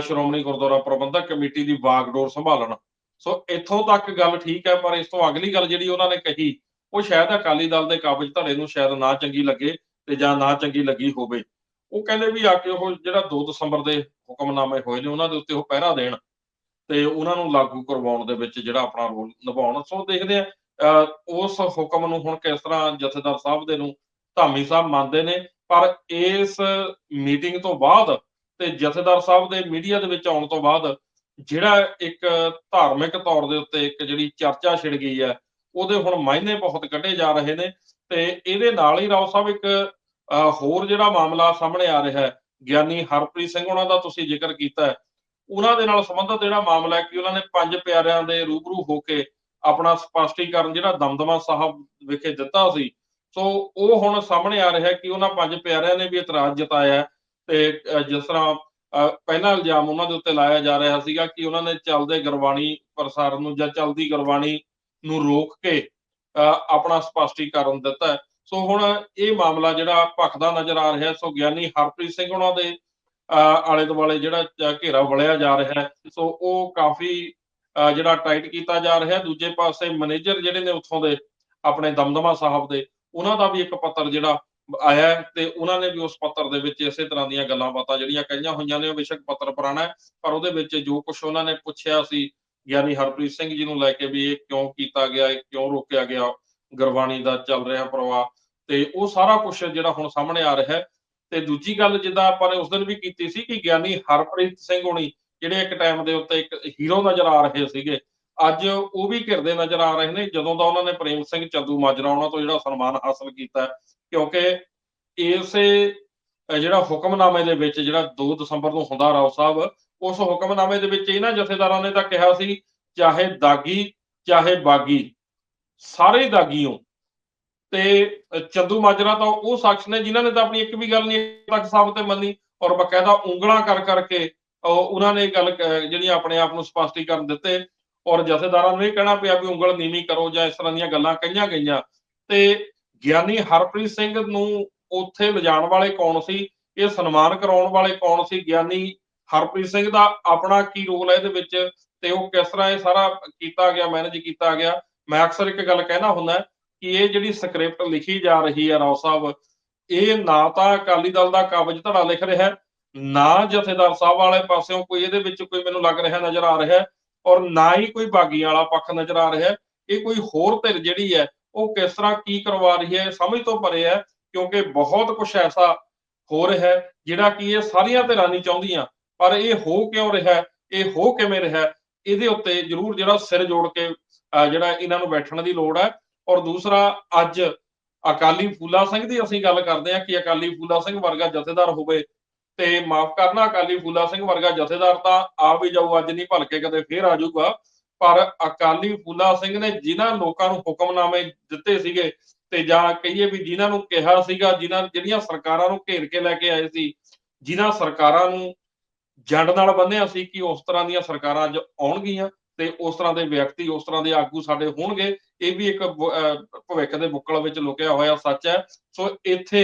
ਸ਼੍ਰੋਮਣੀ ਗੁਰਦੁਆਰਾ ਪ੍ਰਬੰਧਕ ਕਮੇਟੀ ਦੀ ਵਾਗਡੋਰ ਸੰਭਾਲਣ। ਸੋ ਇੱਥੋਂ ਤੱਕ ਗੱਲ ਠੀਕ ਹੈ, ਪਰ ਇਸ ਤੋਂ ਅਗਲੀ ਗੱਲ ਜਿਹੜੀ ਉਹਨਾਂ ਨੇ ਕਹੀ, ਉਹ ਸ਼ਾਇਦ ਅਕਾਲੀ ਦਲ ਦੇ ਕਾਬਜ ਧੜੇ ਨੂੰ ਸ਼ਾਇਦ ਨਾ ਚੰਗੀ ਲੱਗੇ ਤੇ ਜਾਂ ਨਾ ਚੰਗੀ ਲੱਗੀ ਹੋਵੇ। ਉਹ ਕਹਿੰਦੇ ਵੀ ਆ ਕੇ ਉਹ ਜਿਹੜਾ 2 ਦਸੰਬਰ ਦੇ ਹੁਕਮਨਾਮੇ ਹੋਏ ਨੇ, ਉਹਨਾਂ ਦੇ ਉੱਤੇ ਉਹ ਪਹਿਰਾ ਦੇਣ ਤੇ ਉਹਨਾਂ ਨੂੰ ਲਾਗੂ ਕਰਵਾਉਣ ਦੇ ਵਿੱਚ ਜਿਹੜਾ ਆਪਣਾ ਰੋਲ ਨਿਭਾਉਣ। ਸੋ ਦੇਖਦੇ ਆ ਅਹ ਉਸ ਹੁਕਮ ਨੂੰ ਹੁਣ ਕਿਸ ਤਰ੍ਹਾਂ ਜਥੇਦਾਰ ਸਾਹਿਬ ਦੇ ਨੂੰ ਧਾਮੀ ਸਾਹਿਬ ਮੰਨਦੇ ਨੇ ਪਰ ਇਸ ਮੀਟਿੰਗ ਤੋਂ ਬਾਅਦ ਤੇ ਜਥੇਦਾਰ ਸਾਹਿਬ ਦੇ ਮੀਡੀਆ ਦੇ ਵਿੱਚ ਆਉਣ ਤੋਂ ਬਾਅਦ ਜਿਹੜਾ ਇੱਕ ਧਾਰਮਿਕ ਤੌਰ ਦੇ ਉੱਤੇ ਇੱਕ ਜਿਹੜੀ ਚਰਚਾ ਛਿੜ ਗਈ ਹੈ ਉਹਦੇ ਹੁਣ ਮਾਇਨੇ ਬਹੁਤ ਕੱਢੇ ਜਾ ਰਹੇ ਨੇ ਤੇ ਇਹਦੇ ਨਾਲ ਹੀ ਰਾਓ ਸਾਹਿਬ ਇੱਕ ਅਹ, ਹੋਰ ਜਿਹੜਾ ਮਾਮਲਾ ਸਾਹਮਣੇ ਆ ਰਿਹਾ ਹੈ ਗਿਆਨੀ ਹਰਪ੍ਰੀਤ ਸਿੰਘ ਉਹਨਾਂ ਦਾ ਤੁਸੀਂ ਜ਼ਿਕਰ ਕੀਤਾ ਹੈ। ਉਹਨਾਂ ਦੇ ਨਾਲ ਸੰਬੰਧਿਤ ਜਿਹੜਾ ਮਾਮਲਾ ਹੈ ਕਿ ਉਹਨਾਂ ਨੇ ਪੰਜ ਪਿਆਰਿਆਂ ਦੇ ਰੂਬਰੂ ਹੋ ਕੇ ਆਪਣਾ ਸਪਸ਼ਟੀਕਰਨ ਜਿਹੜਾ ਦਮਦਮਾ ਸਾਹਿਬ ਵਿਖੇ ਦਿੱਤਾ ਸੀ ਸੋ ਉਹ ਹੁਣ ਸਾਹਮਣੇ ਆ ਰਿਹਾ ਕਿ ਉਹਨਾਂ ਪੰਜ ਪਿਆਰਿਆਂ ਨੇ ਵੀ ਇਤਰਾਜ਼ ਜਤਾਇਆ ਤੇ ਜਿਸ ਤਰ੍ਹਾਂ ਅਹ, ਪਹਿਲਾ ਇਲਜ਼ਾਮ ਉਹਨਾਂ ਦੇ ਉੱਤੇ ਲਾਇਆ ਜਾ ਰਿਹਾ ਸੀਗਾ ਕਿ ਉਹਨਾਂ ਨੇ ਚੱਲਦੇ ਗੁਰਬਾਣੀ ਪ੍ਰਸਾਰਨ ਨੂੰ ਜਾਂ ਚੱਲਦੀ ਗੁਰਬਾਣੀ ਨੂੰ ਰੋਕ ਕੇ ਆਪਣਾ ਸਪਸ਼ਟੀਕਰਨ ਦਿੱਤਾ। ਸੋ ਹੁਣ ਇਹ ਮਾਮਲਾ ਜਿਹੜਾ ਭਖਦਾ ਨਜ਼ਰ ਆ ਰਿਹਾ ਸੋ ਗਿਆਨੀ ਹਰਪ੍ਰੀਤ ਸਿੰਘ ਉਹਨਾਂ ਦੇ ਅਹ, ਆਲੇ ਦੁਆਲੇ ਜਿਹੜਾ ਘੇਰਾ ਵਲਿਆ ਜਾ ਰਿਹਾ। ਸੋ ਉਹ ਕਾਫੀ ਜਿਹੜਾ ਟਾਈਟ ਕੀਤਾ ਜਾ ਰਿਹਾ। ਦੂਜੇ ਪਾਸੇ ਮੈਨੇਜਰ ਜਿਹੜੇ ਨੇ ਉੱਥੋਂ ਦੇ ਆਪਣੇ ਦਮਦਮਾ ਸਾਹਿਬ ਦੇ ਉਹਨਾਂ ਦਾ ਵੀ ਇੱਕ ਪੱਤਰ ਜਿਹੜਾ ਆਇਆ ਤੇ ਉਹਨਾਂ ਨੇ ਵੀ ਉਸ ਪੱਤਰ ਦੇ ਵਿੱਚ ਇਸੇ ਤਰ੍ਹਾਂ ਦੀਆਂ ਗੱਲਾਂ ਬਾਤਾਂ ਜਿਹੜੀਆਂ ਕਹੀਆਂ ਹੋਈਆਂ ਨੇ ਬੇਸ਼ੱਕ ਪੱਤਰ ਪੁਰਾਣਾ ਪਰ ਉਹਦੇ ਵਿੱਚ ਜੋ ਕੁਝ ਉਹਨਾਂ ਨੇ ਪੁੱਛਿਆ ਸੀ ਗਿਆਨੀ ਹਰਪ੍ਰੀਤ ਸਿੰਘ ਜੀ ਨੂੰ ਲੈ ਕੇ ਵੀ ਇਹ ਕਿਉਂ ਕੀਤਾ ਗਿਆ, ਇਹ ਕਿਉਂ ਰੋਕਿਆ ਗਿਆ, ਗੁਰਬਾਣੀ ਦਾ ਚੱਲ ਰਿਹਾ ਪ੍ਰਵਾਹ, ਤੇ ਉਹ ਸਾਰਾ ਕੁਝ ਜਿਹੜਾ ਹੁਣ ਸਾਹਮਣੇ ਆ ਰਿਹਾ ਤੇ ਦੂਜੀ ਗੱਲ ਜਿੱਦਾਂ ਆਪਾਂ ਨੇ ਉਸ ਦਿਨ ਵੀ ਕੀਤੀ ਸੀ ਕਿ ਗਿਆਨੀ ਹਰਪ੍ਰੀਤ ਸਿੰਘ ਹੋਣੀ, ਜਿਹੜੇ ਇੱਕ ਟਾਈਮ ਦੇ ਉੱਤੇ ਇੱਕ ਹੀਰੋ ਨਜ਼ਰ ਆ ਰਹੇ ਸੀਗੇ ਅੱਜ ਉਹ ਵੀ ਘਿਰਦੇ ਨਜ਼ਰ ਆ ਰਹੇ ਨੇ, ਜਦੋਂ ਦਾ ਉਹਨਾਂ ਨੇ ਪ੍ਰੇਮ ਸਿੰਘ ਚੰਦੂ ਮਾਜਰਾ ਉਹਨਾਂ ਤੋਂ ਜਿਹੜਾ ਸਨਮਾਨ ਹਾਸਲ ਕੀਤਾ ਕਿਉਂਕਿ ਇਸੇ ਜਿਹੜਾ ਹੁਕਮਨਾਮੇ ਦੇ ਵਿੱਚ ਜਿਹੜਾ 2 ਦਸੰਬਰ ਨੂੰ ਹੁੰਦਾ ਰਾਓ ਸਾਹਿਬ, ਉਸ ਹੁਕਮਨਾਮੇ ਦੇ ਵਿੱਚ ਇਹਨਾਂ ਜਥੇਦਾਰਾਂ ਨੇ ਤਾਂ ਕਿਹਾ ਸੀ, ਚਾਹੇ ਦਾਗੀ, ਚਾਹੇ ਬਾਗੀ, ਸਾਰੇ ਦਾਗੀਓ। ਤੇ ਅਹ ਚੰਦੂ ਮਾਜਰਾ ਤਾਂ ਉਹ ਸ਼ਖਸ ਨੇ ਜਿਨ੍ਹਾਂ ਨੇ ਤਾਂ ਆਪਣੀ ਇੱਕ ਵੀ ਗੱਲ ਨਹੀਂ ਤੱਕ ਸਾਹਿਬ ਤੇ ਮੰਨੀ, ਔਰ ਬਕਾਇਦਾ ਉਂਗਲਾਂ ਕਰ ਕਰਕੇ ਉਹਨਾਂ ਨੇ ਗੱਲ ਕ- ਜਿਹੜੀ ਆਪਣੇ ਆਪ ਨੂੰ ਸਪਸ਼ਟੀਕਰਨ ਦਿੱਤੇ ਔਰ ਜਥੇਦਾਰਾਂ ਨੂੰ ਇਹ ਕਹਿਣਾ ਪਿਆ ਵੀ ਉਂਗਲ ਨੀਵੀਂ ਕਰੋ ਜਾਂ ਇਸ ਤਰ੍ਹਾਂ ਦੀਆਂ ਗੱਲਾਂ ਕਹੀਆਂ ਗਈਆਂ। ਤੇ ਗਿਆਨੀ ਹਰਪ੍ਰੀਤ ਸਿੰਘ ਨੂੰ ਉੱਥੇ ਲਿਜਾਣ ਵਾਲੇ ਕੌਣ ਸੀ? ਇਹ ਸਨਮਾਨ ਕਰਾਉਣ ਵਾਲੇ ਕੌਣ ਸੀ? ਗਿਆਨੀ ਹਰਪ੍ਰੀਤ ਸਿੰਘ ਦਾ ਆਪਣਾ ਕੀ ਰੋਲ ਹੈ ਇਹਦੇ ਵਿੱਚ? ਤੇ ਉਹ ਕਿਸ ਤਰ੍ਹਾਂ ਇਹ ਸਾਰਾ ਕੀਤਾ ਗਿਆ ਮੈਨੇਜ ਕੀਤਾ ਗਿਆ? ਮੈਂ ਅਕਸਰ ਇੱਕ ਗੱਲ ਕਹਿਣਾ ਹੁੰਦਾ ਕਿ ਇਹ ਜਿਹੜੀ ਸਕ੍ਰਿਪਟ ਲਿਖੀ ਜਾ ਰਹੀ ਹੈ ਰਾਓ ਸਾਹਿਬ, ਇਹ ਨਾ ਤਾਂ ਅਕਾਲੀ ਦਲ ਦਾ ਕਾਬਜ ਧੜਾ ਲਿਖ ਰਿਹਾ, ਨਾ ਜਥੇਦਾਰ ਸਾਹਿਬ ਵਾਲੇ ਪਾਸਿਓਂ ਕੋਈ ਇਹਦੇ ਵਿੱਚ ਕੋਈ ਮੈਨੂੰ ਲੱਗ ਰਿਹਾ, ਨਜ਼ਰ ਆ ਰਿਹਾ। ਔਰ ਨਾ ਹੀ ਕੋਈ ਬਾਗੀਆਂ ਵਾਲਾ ਪੱਖ ਨਜ਼ਰ ਆ ਰਿਹਾ। ਇਹ ਕੋਈ ਹੋਰ ਧਿਰ ਜਿਹੜੀ ਹੈ, ਉਹ ਕਿਸ ਤਰ੍ਹਾਂ ਕੀ ਕਰਵਾ ਰਹੀ ਹੈ ਸਮਝ ਤੋਂ ਪਰੇ ਹੈ, ਕਿਉਂਕਿ ਬਹੁਤ ਕੁਝ ਐਸਾ ਹੋ ਰਿਹਾ ਹੈ, ਜਿਹੜਾ ਕਿ ਇਹ ਸਾਰੀਆਂ ਧਿਰਾਂ ਨਹੀਂ ਚਾਹੁੰਦੀਆਂ। ਪਰ ਇਹ ਹੋ ਕਿਉਂ ਰਿਹਾ ਇਹ ਹੋ ਕਿਵੇਂ ਰਿਹਾ ਇਹਦੇ ਉੱਤੇ ਜ਼ਰੂਰ ਜਿਹੜਾ ਸਿਰ ਜੋੜ ਕੇ ਅਹ ਜਿਹੜਾ ਇਹਨਾਂ ਨੂੰ ਬੈਠਣ ਦੀ ਲੋੜ ਹੈ। ਔਰ ਦੂਸਰਾ, ਅੱਜ ਅਕਾਲੀ ਫੂਲਾ ਸਿੰਘ ਦੀ ਅਸੀਂ ਗੱਲ ਕਰਦੇ ਹਾਂ ਕਿ ਅਕਾਲੀ ਫੂਲਾ ਸਿੰਘ ਵਰਗਾ ਜਥੇਦਾਰ ਹੋਵੇ ਤੇ ਮਾਫ ਕਰਨਾ, ਅਕਾਲੀ ਫੂਲਾ ਸਿੰਘ ਵਰਗਾ ਜਥੇਦਾਰ ਤਾਂ ਆ ਵੀ ਜਾਊ, ਅੱਜ ਨਹੀਂ ਭਲਕੇ ਕਦੇ ਫੇਰ ਆ ਜਾਊਗਾ। ਪਰ ਅਕਾਲੀ ਫੂਲਾ ਸਿੰਘ ਨੇ ਜਿਨ੍ਹਾਂ ਲੋਕਾਂ ਨੂੰ ਹੁਕਮਨਾਮੇ ਦਿੱਤੇ ਸੀਗੇ ਤੇ ਜਾਂ ਕਹੀਏ ਵੀ ਜਿਨ੍ਹਾਂ ਨੂੰ ਕਿਹਾ ਸੀਗਾ, ਜਿਨ੍ਹਾਂ ਜਿਹੜੀਆਂ ਸਰਕਾਰਾਂ ਨੂੰ ਘੇਰ ਕੇ ਲੈ ਕੇ ਆਏ ਸੀ, ਜਿਨ੍ਹਾਂ ਸਰਕਾਰਾਂ ਨੂੰ ਜੰਡ ਨਾਲ ਬੰਨਿਆ ਸੀ ਕਿ ਉਸ ਤਰ੍ਹਾਂ ਦੀਆਂ ਸਰਕਾਰਾਂ ਅੱਜ ਆਉਣਗੀਆਂ ਤੇ ਉਸ ਤਰ੍ਹਾਂ ਦੇ ਵਿਅਕਤੀ, ਉਸ ਤਰ੍ਹਾਂ ਦੇ ਆਗੂ ਸਾਡੇ ਹੋਣਗੇ, ਇਹ ਵੀ ਇੱਕ ਭਵਿੱਖ ਦੇ ਬੁੱਕਲ ਵਿੱਚ ਲੁਕਿਆ ਹੋਇਆ ਸੱਚ ਹੈ। ਸੋ ਇੱਥੇ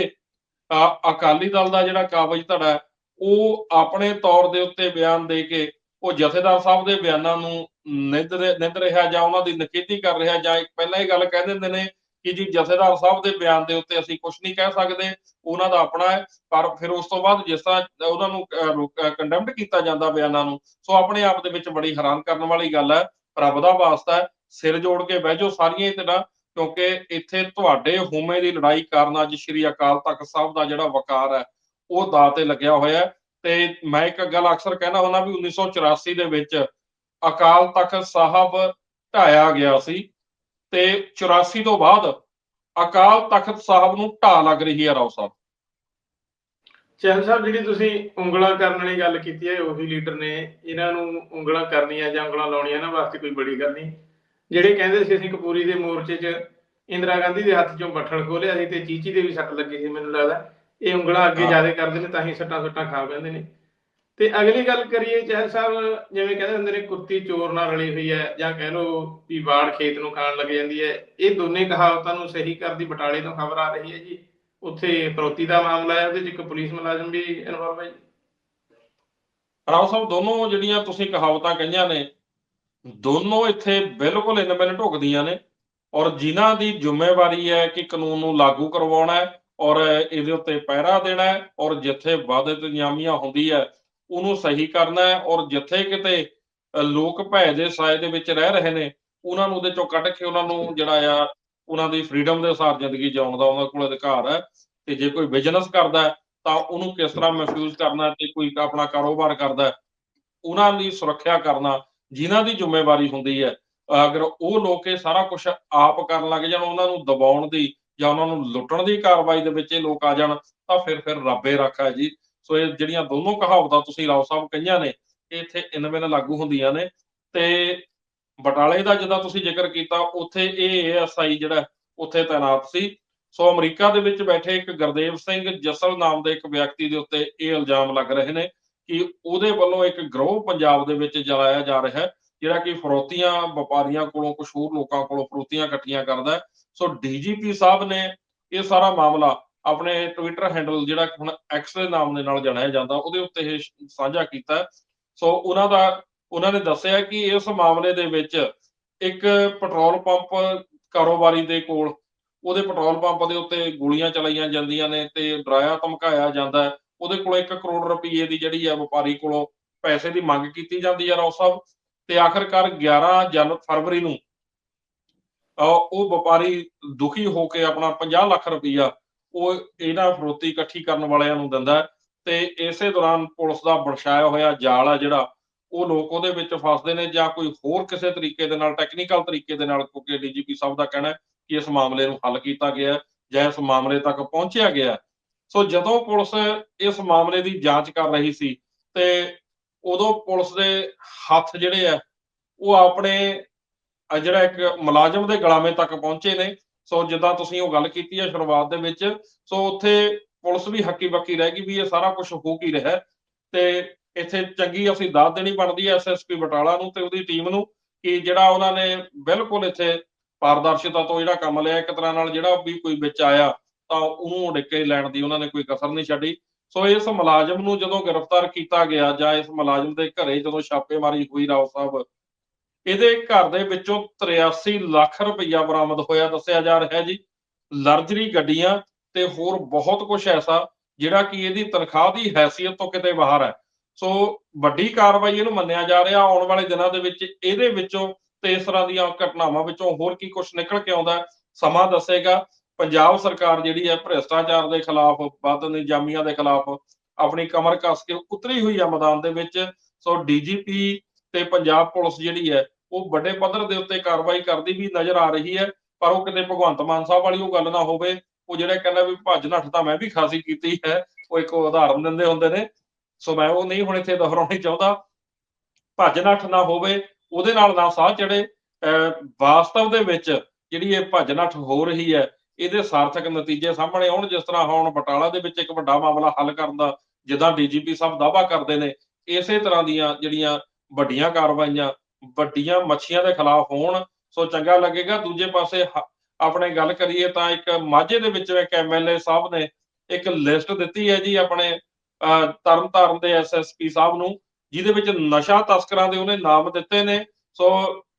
ਅਕਾਲੀ ਦਲ ਦਾ ਜਿਹੜਾ ਕਾਬਜ ਧੜਾ ਉਹ ਆਪਣੇ ਤੌਰ ਦੇ ਉੱਤੇ ਬਿਆਨ ਦੇ ਕੇ, ਉਹ ਜਥੇਦਾਰ ਸਾਹਿਬ ਦੇ ਬਿਆਨਾਂ ਨੂੰ ਨਿੰਦ ਰਿਹਾ ਜਾਂ ਉਹਨਾਂ ਦੀ ਨਖੇਦੀ ਕਰ ਰਿਹਾ ਜਾਂ ਇੱਕ ਪਹਿਲਾਂ ਹੀ ਗੱਲ ਕਹਿ ਦਿੰਦੇ ਨੇ ਕਿ ਜੀ ਜਥੇਦਾਰ ਸਾਹਿਬ ਦੇ ਬਿਆਨ ਦੇ ਉੱਤੇ ਅਸੀਂ ਕੁਝ ਨਹੀਂ ਕਹਿ ਸਕਦੇ, ਉਹਨਾਂ ਦਾ ਆਪਣਾ ਹੈ, ਪਰ ਫਿਰ ਉਸ ਤੋਂ ਬਾਅਦ ਜਿਸ ਤਰ੍ਹਾਂ ਉਹਨਾਂ ਨੂੰ ਕੰਡੈਮਡ ਕੀਤਾ ਜਾਂਦਾ ਬਿਆਨਾਂ ਨੂੰ, ਸੋ ਆਪਣੇ ਆਪ ਦੇ ਵਿੱਚ ਬੜੀ ਹੈਰਾਨ ਕਰਨ ਵਾਲੀ ਗੱਲ ਹੈ ਰੱਬ ਦਾ ਵਾਸਤਾ ਹੈ, ਸਿਰ ਜੋੜ ਕੇ ਬਹਿ ਜਾਓ ਸਾਰੀਆਂ ਹੀ ਤਰ੍ਹਾਂ ਕਿਉਂਕਿ ਇੱਥੇ ਤੁਹਾਡੇ ਹੋਮੇ ਦੀ ਲੜਾਈ ਕਾਰਨ ਅੱਜ ਸ਼੍ਰੀ ਅਕਾਲ ਤਖਤ ਸਾਹਿਬ ਦਾ ਜਿਹੜਾ ਵਕਾਰ ਹੈ, ਉਹ ਦਾ ਤੇ ਲੱਗਿਆ ਹੋਇਆ ਤੇ ਮੈਂ ਇੱਕ ਗੱਲ ਅਕਸਰ ਕਹਿੰਦਾ ਹੁੰਦਾ ਵੀ 1984 ਦੇ ਵਿੱਚ ਅਕਾਲ ਤਖਤ ਸਾਹਿਬ ਢਾਇਆ ਗਿਆ ਸੀ ਤੇ 84 ਤੋਂ ਬਾਅਦ ਅਕਾਲ ਤਖਤ ਸਾਹਿਬ ਨੂੰ ਢਾਹ ਲੱਗ ਰਹੀ ਹੈ ਰਾਓ ਸਾਹਿਬ। ਚਹਿਲ ਸਾਹਿਬ, ਜਿਹੜੀ ਤੁਸੀਂ ਉਂਗਲਾਂ ਕਰਨ ਵਾਲੀ ਗੱਲ ਕੀਤੀ ਹੈ, ਉਹੀ ਲੀਡਰ ਨੇ, ਇਹਨਾਂ ਨੂੰ ਉਂਗਲਾਂ ਕਰਨੀਆਂ ਜਾਂ ਉਂਗਲਾਂ ਲਾਉਣੀਆਂ, ਇਹਨਾਂ ਵਾਸਤੇ ਕੋਈ ਬੜੀ ਗੱਲ ਨਹੀਂ। ਜਿਹੜੇ ਕਹਿੰਦੇ ਸੀ ਅਸੀਂ ਕਪੂਰੀ ਦੇ ਮੋਰਚੇ 'ਚ ਇੰਦਰਾ ਗਾਂਧੀ ਦੇ ਹੱਥ 'ਚੋਂ ਬੱਠਲ ਖੋਲਿਆ ਸੀ ਤੇ ਚੀਚੀ ਦੇ ਵੀ ਸੱਟ ਲੱਗੀ ਸੀ ਮੈਨੂੰ ਲੱਗਦਾ। ਇਹ ਉਂਗਲਾਂ ਅੱਗੇ। ਜ਼ਿਆਦਾ ਕਰਦੇ ਨੇ ਤਾਂ ਹੀ ਸੱਟਾਂ ਸੁੱਟਾਂ ਖਾ ਬੈਂਦੇ ਨੇ। ਤੇ ਅਗਲੀ ਗੱਲ ਕਰੀਏ ਚਹਿਲ ਸਾਹਿਬ ਜਿਵੇਂ ਕਹਿੰਦੇ ਹੁੰਦੇ ਨੇ ਕੁੱਤੀ ਚੋਰ ਨਾਲ ਰਲੀ ਹੋਈ ਹੈ ਜਾਂ ਕਹਿ ਲਓ ਵੀ ਬਾੜ ਖੇਤ ਨੂੰ ਖਾਣ ਲੱਗ ਜਾਂਦੀ ਹੈ। ਇਹ ਦੋਨੇ ਕਹਾਵਤਾਂ ਨੂੰ ਸਹੀ ਕਰਦੀ ਬਟਾਲੇ ਤੋਂ ਖਬਰ ਆ ਰਹੀ ਹੈ ਜੀ। ਉੱਥੇ ਫਰੋਤੀ ਦਾ ਮਾਮਲਾ ਹੈ ਉਹਦੇ 'ਚ ਇੱਕ ਪੁਲਿਸ ਮੁਲਾਜ਼ਮ ਵੀ ਇਨਵੋਲਵ ਹੈ ਜੀ। ਰਾਓ ਸਾਹਿਬ ਦੋਨੋਂ ਜਿਹੜੀਆਂ ਤੁਸੀਂ ਕਹਾਵਤਾਂ ਕਹੀਆਂ ਨੇ ਦੋਨੋਂ ਇੱਥੇ ਬਿਲਕੁਲ ਇੰਨ ਮਿੰਟ ਢੁਕਦੀਆਂ ਨੇ ਔਰ ਜਿਨ੍ਹਾਂ ਦੀ ਜ਼ਿੰਮੇਵਾਰੀ ਹੈ ਕਿ ਕਾਨੂੰਨ ਨੂੰ ਲਾਗੂ ਕਰਵਾਉਣਾ ਹੈ ਔਰ ਇਹਦੇ ਉੱਤੇ ਪਹਿਰਾ ਦੇਣਾ ਹੈ ਔਰ ਜਿੱਥੇ ਵਾਧੇ ਨਿਯਮੀਆਂ ਹੁੰਦੀ ਹੈ, ਉਹਨੂੰ ਸਹੀ ਕਰਨਾ ਹੈ ਔਰ ਜਿੱਥੇ ਕਿਤੇ ਲੋਕ ਭੈ ਦੇ ਸਾਏ ਦੇ ਵਿੱਚ ਰਹਿ ਰਹੇ ਨੇ, ਉਹਨਾਂ ਨੂੰ ਉਹਦੇ ਚੋਂ ਕੱਢ ਕੇ ਉਹਨਾਂ ਨੂੰ ਜਿਹੜਾ ਆ, ਉਹਨਾਂ ਦੀ ਫ੍ਰੀडम ਦੇ ਅਨੁਸਾਰ ਜ਼ਿੰਦਗੀ ਜਿਉਣ ਦਾ ਉਹਨਾਂ ਕੋਲ ਅਧਿਕਾਰ ਹੈ ਤੇ ਜੇ ਕੋਈ ਬਿਜ਼ਨਸ ਕਰਦਾ ਹੈ ਤਾਂ ਉਹਨੂੰ ਕਿਸ ਤਰ੍ਹਾਂ ਮਹਿਫੂਜ਼ ਕਰਨਾ ਤੇ ਕੋਈ ਆਪਣਾ ਕਾਰੋਬਾਰ ਕਰਦਾ ਉਹਨਾਂ ਦੀ ਸੁਰੱਖਿਆ ਕਰਨਾ ਜਿਨ੍ਹਾਂ ਦੀ ਜ਼ਿੰਮੇਵਾਰੀ ਹੁੰਦੀ ਹੈ, ਅਗਰ ਉਹ ਲੋਕ ਇਹ ਸਾਰਾ ਕੁਝ ਆਪ ਕਰਨ ਲੱਗ ਜਾਣ, ਉਹਨਾਂ ਨੂੰ ਦਬਾਉਣ ਦੀ ਜਾਂ ਉਹਨਾਂ ਨੂੰ ਲੁੱਟਣ ਦੀ ਕਾਰਵਾਈ ਦੇ ਵਿੱਚ ਇਹ ਲੋਕ ਆ ਜਾਣ, ਤਾਂ ਫਿਰ ਫਿਰ ਰੱਬੇ ਰੱਖਾ ਜੀ। ਸੋ ਇਹ ਜਿਹੜੀਆਂ ਦੋਨੋਂ ਕਹਾਵਤਾਂ ਤੁਸੀਂ ਰਾਓ ਸਾਹਿਬ ਕਹੀਆਂ ਨੇ, ਇਹ ਇੱਥੇ ਇਨ ਬਿਨ ਲਾਗੂ ਹੁੰਦੀਆਂ ਨੇ। ਤੇ ਬਟਾਲੇ ਦਾ ਜਿੱਦਾਂ ਤੁਸੀਂ ਜ਼ਿਕਰ ਕੀਤਾ, ਉੱਥੇ ਇਹ ਏਐਸਆਈ ਜਿਹੜਾ ਉੱਥੇ ਤਾਇਨਾਤ ਸੀ। ਸੋ ਅਮਰੀਕਾ ਦੇ ਵਿੱਚ ਬੈਠੇ ਇੱਕ ਗੁਰਦੇਵ ਸਿੰਘ ਜਸਲ ਨਾਮ ਦੇ ਇੱਕ ਵਿਅਕਤੀ ਦੇ ਉੱਤੇ ਇਹ ਇਲਜ਼ਾਮ ਲੱਗ ਰਹੇ ਨੇ। ਕਿ ਉਹਦੇ ਵੱਲੋਂ ਇੱਕ ਗਰੋਹ ਪੰਜਾਬ ਦੇ ਵਿੱਚ ਜਲਾਇਆ ਜਾ ਰਿਹਾ ਹੈ, ਜਿਹੜਾ ਕਿ ਫਰੋਤੀਆਂ ਵਪਾਰੀਆਂ ਕੋਲੋਂ ਕੁਝ ਹੋਰ ਲੋਕਾਂ ਕੋਲੋਂ ਫਰੋਤੀਆਂ ਇਕੱਠੀਆਂ ਕਰਦਾ ਹੈ। ਸੋ ਡੀਜੀਪੀ ਸਾਹਿਬ ਨੇ ਇਹ ਸਾਰਾ ਮਾਮਲਾ ਆਪਣੇ ਟਵਿੱਟਰ ਹੈਂਡਲ ਜਿਹੜਾ ਕਿ ਹੁਣ ਐਕਸ ਦੇ ਨਾਮ ਦੇ ਨਾਲ ਜਾਣਿਆ ਜਾਂਦਾ, ਉਹਦੇ ਉੱਤੇ ਇਹ ਸਾਂਝਾ ਕੀਤਾ ਸੋ ਉਹਨਾਂ ਦਾ, ਉਹਨਾਂ ਨੇ ਦੱਸਿਆ ਕਿ ਇਸ ਮਾਮਲੇ ਦੇ ਵਿੱਚ ਇੱਕ ਪੈਟਰੋਲ ਪੰਪ ਕਾਰੋਬਾਰੀ ਦੇ ਕੋਲ, ਉਹਦੇ ਪੈਟਰੋਲ ਪੰਪ ਦੇ ਉੱਤੇ ਗੋਲੀਆਂ ਚਲਾਈਆਂ ਜਾਂਦੀਆਂ ਨੇ ਤੇ ਡਰਾਇਆ ਧਮਕਾਇਆ ਜਾਂਦਾ ਹੈ। ਉਹਦੇ ਕੋਲ 1 ਕਰੋੜ ਰੁਪਏ ਦੀ ਜਿਹੜੀ ਆ ਵਪਾਰੀ ਕੋਲੋਂ ਪੈਸੇ ਦੀ ਮੰਗ ਕੀਤੀ ਜਾਂਦੀ ਹੈ ਰਾਓ ਸਾਹਿਬ ਤੇ ਆਖਰਕਾਰ 11 ਜਨ ਫਰਵਰੀ ਨੂੰ ਉਹ ਵਪਾਰੀ ਦੁਖੀ ਹੋ ਕੇ ਆਪਣਾ 50 ਲੱਖ ਰੁਪਈਆ ਉਹ ਇਹਨਾਂ ਫਰੋਤੀ ਇਕੱਠੀ ਕਰਨ ਵਾਲਿਆਂ ਨੂੰ ਦਿੰਦਾ ਤੇ ਇਸੇ ਦੌਰਾਨ ਪੁਲਿਸ ਦਾ ਬਰਛਾਇਆ ਹੋਇਆ ਜਾਲ ਆ ਜਿਹੜਾ, ਉਹ ਲੋਕ ਉਹਦੇ ਵਿੱਚ ਫਸਦੇ ਨੇ ਜਾਂ ਕੋਈ ਹੋਰ ਕਿਸੇ ਤਰੀਕੇ ਦੇ ਨਾਲ ਟੈਕਨੀਕਲ ਤਰੀਕੇ ਦੇ ਨਾਲ, ਕਿਉਂਕਿ ਡੀਜੀਪੀ ਸਾਹਿਬ ਦਾ ਕਹਿਣਾ ਕਿ ਇਸ ਮਾਮਲੇ ਨੂੰ ਹੱਲ ਕੀਤਾ ਗਿਆ ਹੈ, ਜਾਂ ਇਸ ਮਾਮਲੇ ਤੱਕ ਪਹੁੰਚਿਆ ਗਿਆ ਹੈ। ਸੋ ਜਦੋਂ ਪੁਲਿਸ ਇਸ ਮਾਮਲੇ ਦੀ ਜਾਂਚ ਕਰ ਰਹੀ ਸੀ ਤੇ ਉਦੋਂ ਪੁਲਿਸ ਦੇ ਹੱਥ ਜਿਹੜੇ ਆ, ਉਹ ਆਪਣੇ ਜਿਹੜਾ ਇੱਕ ਮੁਲਾਜ਼ਮ ਦੇ ਗੁਲਾਮੇ ਤੱਕ ਪਹੁੰਚੇ ਨੇ। ਸੋ ਜਿੱਦਾਂ ਤੁਸੀਂ ਉਹ ਗੱਲ ਕੀਤੀ ਹੈ ਸ਼ੁਰੂਆਤ ਦੇ ਵਿੱਚ ਸੋ ਉੱਥੇ ਪੁਲਿਸ ਵੀ ਹੱਕੀ ਬੱਕੀ ਰਹਿ ਗਈ ਵੀ ਇਹ ਸਾਰਾ ਕੁਝ ਹੋ ਕੀ ਰਿਹਾ। ਤੇ ਇੱਥੇ ਚੰਗੀ ਅਸੀਂ ਦਾਤ ਦੇਣੀ ਬਣਦੀ ਹੈ ਐਸਐਸਪੀ ਬਟਾਲਾ ਨੂੰ ਤੇ ਉਹਦੀ ਟੀਮ ਨੂੰ ਕਿ ਜਿਹੜਾ ਉਹਨਾਂ ਨੇ ਬਿਲਕੁਲ ਇੱਥੇ ਪਾਰਦਰਸ਼ਤਾ ਤੋਂ ਜਿਹੜਾ ਕੰਮ ਲਿਆ, ਇੱਕ ਤਰ੍ਹਾਂ ਨਾਲ ਜਿਹੜਾ ਵੀ ਕੋਈ ਵਿੱਚ ਆਇਆ ਤਾਂ ਉਹਨੂੰ ਉਡਿੱਕੇ ਲੈਣ ਦੀ ਉਹਨਾਂ ਨੇ ਕੋਈ ਕਸਰ ਨਹੀਂ ਛੱਡੀ। ਸੋ ਇਸ ਮੁਲਾਜ਼ਮ ਨੂੰ ਜਦੋਂ ਗ੍ਰਿਫਤਾਰ ਕੀਤਾ ਗਿਆ ਜਾਂ ਇਸ ਮੁਲਾਜ਼ਮ ਦੇ ਘਰੇ ਜਦੋਂ ਛਾਪੇਮਾਰੀ ਹੋਈ ਰਾਓ ਸਾਹਿਬ, ਇਹਦੇ ਘਰ ਦੇ ਵਿੱਚੋਂ 83 ਲੱਖ ਰੁਪਈਆ ਬਰਾਮਦ ਹੋਇਆ ਦੱਸਿਆ ਜਾ ਰਿਹਾ ਜੀ। ਲਰਜਰੀ ਗੱਡੀਆਂ ਤੇ ਹੋਰ ਬਹੁਤ ਕੁਝ ਐਸਾ ਜਿਹੜਾ ਕਿ ਇਹਦੀ ਤਨਖਾਹ ਦੀ ਹੈਸੀਅਤ ਤੋਂ ਕਿਤੇ ਬਾਹਰ ਹੈ। ਸੋ ਵੱਡੀ ਕਾਰਵਾਈ ਇਹਨੂੰ ਮੰਨਿਆ ਜਾ ਰਿਹਾ। ਆਉਣ ਵਾਲੇ ਦਿਨਾਂ ਦੇ ਵਿੱਚ ਇਹਦੇ ਵਿੱਚੋਂ ਤੇ ਇਸ ਤਰ੍ਹਾਂ ਦੀਆਂ ਘਟਨਾਵਾਂ ਵਿੱਚੋਂ ਹੋਰ ਕੀ ਕੁਝ ਨਿਕਲ ਕੇ ਆਉਂਦਾ ਸਮਾਂ ਦੱਸੇਗਾ। ਪੰਜਾਬ ਸਰਕਾਰ ਜਿਹੜੀ ਹੈ ਭ੍ਰਿਸ਼ਟਾਚਾਰ ਦੇ ਖਿਲਾਫ, ਵੱਧ ਨਿਯਾਮੀਆਂ ਦੇ ਖਿਲਾਫ ਆਪਣੀ ਕਮਰ ਕੱਸ ਕੇ ਉਤਰੀ ਹੋਈ ਹੈ ਮੈਦਾਨ ਦੇ ਵਿੱਚ। ਸੋ ਡੀਜੀਪੀ ਤੇ ਪੰਜਾਬ ਪੁਲਿਸ ਜਿਹੜੀ ਹੈ, ਉਹ ਵੱਡੇ ਪੱਧਰ ਦੇ ਉੱਤੇ ਕਾਰਵਾਈ ਕਰਦੀ ਵੀ ਨਜ਼ਰ ਆ ਰਹੀ ਹੈ, ਪਰ ਉਹ ਕਿਤੇ ਭਗਵੰਤ ਮਾਨ ਸਾਹਿਬ ਵਾਲੀ ਉਹ ਗੱਲ ਨਾ ਹੋਵੇ। ਉਹ ਜਿਹੜਾ ਕਹਿੰਦਾ ਵੀ ਭੱਜ ਨੱਠ ਤਾਂ ਮੈਂ ਵੀ ਖਾਸੀ ਕੀਤੀ ਹੈ, ਉਹ ਇੱਕ ਉਦਾਹਰਨ ਦਿੰਦੇ ਹੁੰਦੇ ਨੇ। ਸੋ ਮੈਂ ਉਹ ਨਹੀਂ ਹੁਣ ਇੱਥੇ ਦੁਹਰਾਉਣੀ ਚਾਹੁੰਦਾ। ਭੱਜ ਨੱਠ ਨਾ ਹੋਵੇ, ਉਹਦੇ ਨਾਲ ਨਾ ਸਾਹ ਚੜੇ ਵਾਸਤਵ ਦੇ ਵਿੱਚ ਜਿਹੜੀ ਇਹ ਭੱਜ ਨੱਠ ਹੋ ਰਹੀ ਹੈ ਇਹਦੇ ਸਾਰਥਕ ਨਤੀਜੇ ਸਾਹਮਣੇ ਆਉਣ ਜਿਸ ਤਰ੍ਹਾਂ ਹੁਣ ਬਟਾਲਾ ਦੇ ਵਿੱਚ ਇੱਕ ਵੱਡਾ ਮਾਮਲਾ ਹੱਲ ਕਰਨ ਦਾ ਜਿੱਦਾਂ ਡੀਜੀਪੀ ਸਾਹਿਬ ਦਾਅਵਾ ਕਰਦੇ ਨੇ ਇਸੇ ਤਰ੍ਹਾਂ ਦੀਆਂ ਜਿਹੜੀਆਂ ਵੱਡੀਆਂ ਕਾਰਵਾਈਆਂ ਵੱਡੀਆਂ ਮੱਛੀਆਂ ਦੇ ਖਿਲਾਫ ਹੋਣ ਸੋ ਚੰਗਾ ਲੱਗੇਗਾ। ਦੂਜੇ ਪਾਸੇ ਆਪਣੇ ਗੱਲ ਕਰੀਏ ਤਾਂ ਇੱਕ ਮਾਝੇ ਦੇ ਵਿੱਚ ਇੱਕ ਐਮਐਲਏ ਸਾਹਿਬ ਨੇ ਇੱਕ ਲਿਸਟ ਦਿੱਤੀ ਹੈ ਜੀ ਆਪਣੇ ਅਹ, ਤਰਨਤਾਰਨ ਦੇ ਐਸਐਸਪੀ ਸਾਹਿਬ ਨੂੰ ਜਿਹਦੇ ਵਿੱਚ ਨਸ਼ਾ ਤਸਕਰਾਂ ਦੇ ਉਹਨੇ ਨਾਮ ਦਿੱਤੇ ਨੇ। ਸੋ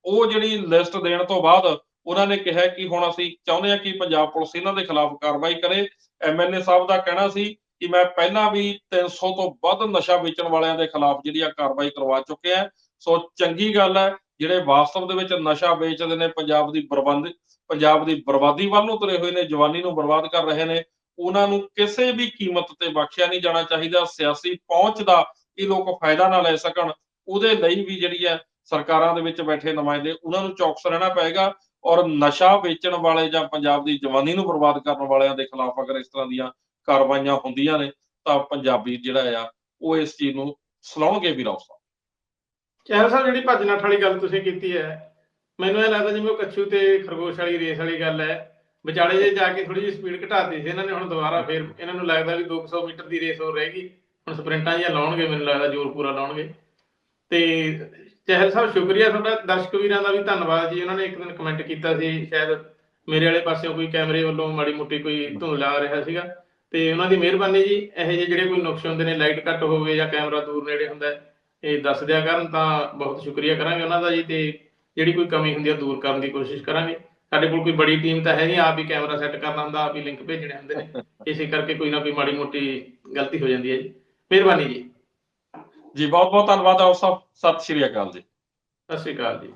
ਉਹ ਜਿਹੜੀ ਲਿਸਟ ਦੇਣ ਤੋਂ ਬਾਅਦ ਉਹਨਾਂ ਨੇ ਕਿਹਾ ਕਿ ਹੁਣ ਅਸੀਂ ਚਾਹੁੰਦੇ ਹਾਂ ਕਿ ਪੰਜਾਬ ਪੁਲਿਸ ਇਹਨਾਂ ਦੇ ਖਿਲਾਫ ਕਾਰਵਾਈ ਕਰੇ। ਐਮਐਲਏ ਸਾਹਿਬ ਦਾ ਕਹਿਣਾ ਸੀ ਕਿ ਮੈਂ ਪਹਿਲਾਂ ਵੀ 300 ਤੋਂ ਵੱਧ ਨਸ਼ਾ ਵੇਚਣ ਵਾਲਿਆਂ ਦੇ ਖਿਲਾਫ ਜਿਹੜੀ ਆ ਕਾਰਵਾਈ ਕਰਵਾ ਚੁੱਕੇ ਆ ਸੋ ਚੰਗੀ ਗੱਲ ਹੈ, ਜਿਹੜੇ ਵਾਸਤਵ ਦੇ ਵਿੱਚ ਨਸ਼ਾ ਵੇਚਦੇ ਨੇ, ਪੰਜਾਬ ਦੀ ਬਰਬਾਦੀ, ਪੰਜਾਬ ਦੀ ਬਰਬਾਦੀ ਵੱਲ ਨੂੰ ਤੁਰੇ ਹੋਏ ਨੇ, ਜਵਾਨੀ ਨੂੰ ਬਰਬਾਦ ਕਰ ਰਹੇ ਨੇ, ਉਹਨਾਂ ਨੂੰ ਕਿਸੇ ਵੀ ਕੀਮਤ ਤੇ ਬਖਸ਼ਿਆ ਨਹੀਂ ਜਾਣਾ ਚਾਹੀਦਾ। ਸਿਆਸੀ ਪਹੁੰਚ ਦਾ ਇਹ ਲੋਕ ਫਾਇਦਾ ਨਾ ਲੈ ਸਕਣ। ਉਹਦੇ ਲਈ ਵੀ ਜਿਹੜੀ ਹੈ ਸਰਕਾਰਾਂ ਦੇ ਵਿੱਚ ਬੈਠੇ ਨੁਮਾਇੰਦੇ, ਉਹਨਾਂ ਨੂੰ ਚੌਕਸ ਰਹਿਣਾ ਪਏਗਾ। ਔਰ ਨਸ਼ਾ ਵੇਚਣ ਵਾਲੇ ਜਾਂ ਪੰਜਾਬ ਦੀ ਜਵਾਨੀ ਨੂੰ ਬਰਬਾਦ ਕਰਨ ਵਾਲਿਆਂ ਦੇ ਖਿਲਾਫ ਅਗਰ ਇਸ ਤਰ੍ਹਾਂ ਦੀਆਂ ਕਾਰਵਾਈਆਂ ਹੁੰਦੀਆਂ ਨੇ, ਤਾਂ ਪੰਜਾਬੀ ਜਿਹੜਾ ਆ, ਉਹ ਇਸ ਚੀਜ਼ ਨੂੰ ਸਲਾਉਣਗੇ ਵੀ ਰੌਸਾ। ਚਹਿਲ ਸਾਹਿਬ, ਜਿਹੜੀ ਭੱਜ ਨੱਠ ਵਾਲੀ ਗੱਲ ਤੁਸੀਂ ਕੀਤੀ ਹੈ, ਮੈਨੂੰ ਇਹ ਲੱਗਦਾ ਜਿਵੇਂ ਉਹ ਕੱਛੂ ਤੇ ਖਰਗੋਸ਼ ਵਾਲੀ ਰੇਸ ਵਾਲੀ ਗੱਲ ਹੈ। ਵਿਚਾਲੇ ਜੇ ਜਾ ਕੇ ਥੋੜੀ ਜਿਹੀ ਸਪੀਡ ਘਟਾਤੀ ਸੀ, ਇਹਨਾਂ ਨੇ ਹੁਣ ਦੁਬਾਰਾ ਫੇਰ ਇਹਨਾਂ ਨੂੰ ਲੱਗਦਾ ਵੀ 200 ਮੀਟਰ ਦੀ ਰੇਸ ਹੋ ਰਹੇਗੀ ਹੁਣ ਸਪ੍ਰਿੰਟਾਂ ਜਿਹੀਆਂ ਲਾਉਣਗੇ, ਮੈਨੂੰ ਲੱਗਦਾ ਜ਼ੋਰ ਪੂਰਾ ਲਾਉਣਗੇ। ਤੇ ਚਹਿਲ ਸਾਹਿਬ ਸ਼ੁਕਰੀਆ ਤੁਹਾਡਾ। ਦਰਸ਼ਕ ਵੀਰਾਂ ਦਾ ਵੀ ਧੰਨਵਾਦ ਜੀ। ਉਹਨਾਂ ਨੇ ਇੱਕ ਦਿਨ ਕਮੈਂਟ ਕੀਤਾ ਸੀ ਸ਼ਾਇਦ ਮੇਰੇ ਵਾਲੇ ਪਾਸਿਓਂ ਕੋਈ ਕੈਮਰੇ ਵੱਲੋਂ ਮਾੜੀ ਮੋਟੀ ਕੋਈ ਧੁੰਦਲਾ ਆ ਰਿਹਾ ਸੀਗਾ। ਤੇ ਉਹਨਾਂ ਦੀ ਮਿਹਰਬਾਨੀ ਜੀ। ਇਹੋ ਜਿਹੇ ਜਿਹੜੇ ਕੋਈ ਨੁਕਸ ਹੁੰਦੇ ਨੇ ਲਾਈਟ ਕੱਟ ਹੋਵੇ ਜਾਂ ਕੈਮਰਾ ਦੂਰ ਨੇੜੇ ਹੁੰਦਾ ਇਹ ਦੱਸ ਦਿਆ ਕਰਨ। ਤਾਂ ਬਹੁਤ ਸ਼ੁਕਰੀਆ ਕਰਾਂਗੇ ਉਹਨਾਂ ਦਾ ਜੀ। ਤੇ ਜਿਹੜੀ ਕੋਈ ਕਮੀ ਹੁੰਦੀ ਹੈ ਦੂਰ ਕਰਨ ਦੀ ਕੋਸ਼ਿਸ਼ ਕਰਾਂਗੇ। ਸਾਡੇ ਕੋਲ ਕੋਈ ਬੜੀ ਟੀਮ ਤਾਂ ਹੈ ਨਹੀਂ। ਆਪ ਹੀ ਕੈਮਰਾ ਸੈੱਟ ਕਰਨਾ ਹੁੰਦਾ ਆਪ ਹੀ ਲਿੰਕ ਭੇਜਣੇ ਹੁੰਦੇ ਨੇ। ਇਸੇ ਕਰਕੇ ਕੋਈ ਨਾ ਕੋਈ ਮਾੜੀ ਮੋਟੀ ਗਲਤੀ ਹੋ ਜਾਂਦੀ ਹੈ ਜੀ। ਮਿਹਰਬਾਨੀ ਜੀ। ਜੀ ਬਹੁਤ ਬਹੁਤ ਧੰਨਵਾਦ ਆਓ ਸਭ ਸਤਿ ਸ਼੍ਰੀ ਅਕਾਲ ਜੀ। ਸਤਿ ਸ਼੍ਰੀ ਅਕਾਲ ਜੀ।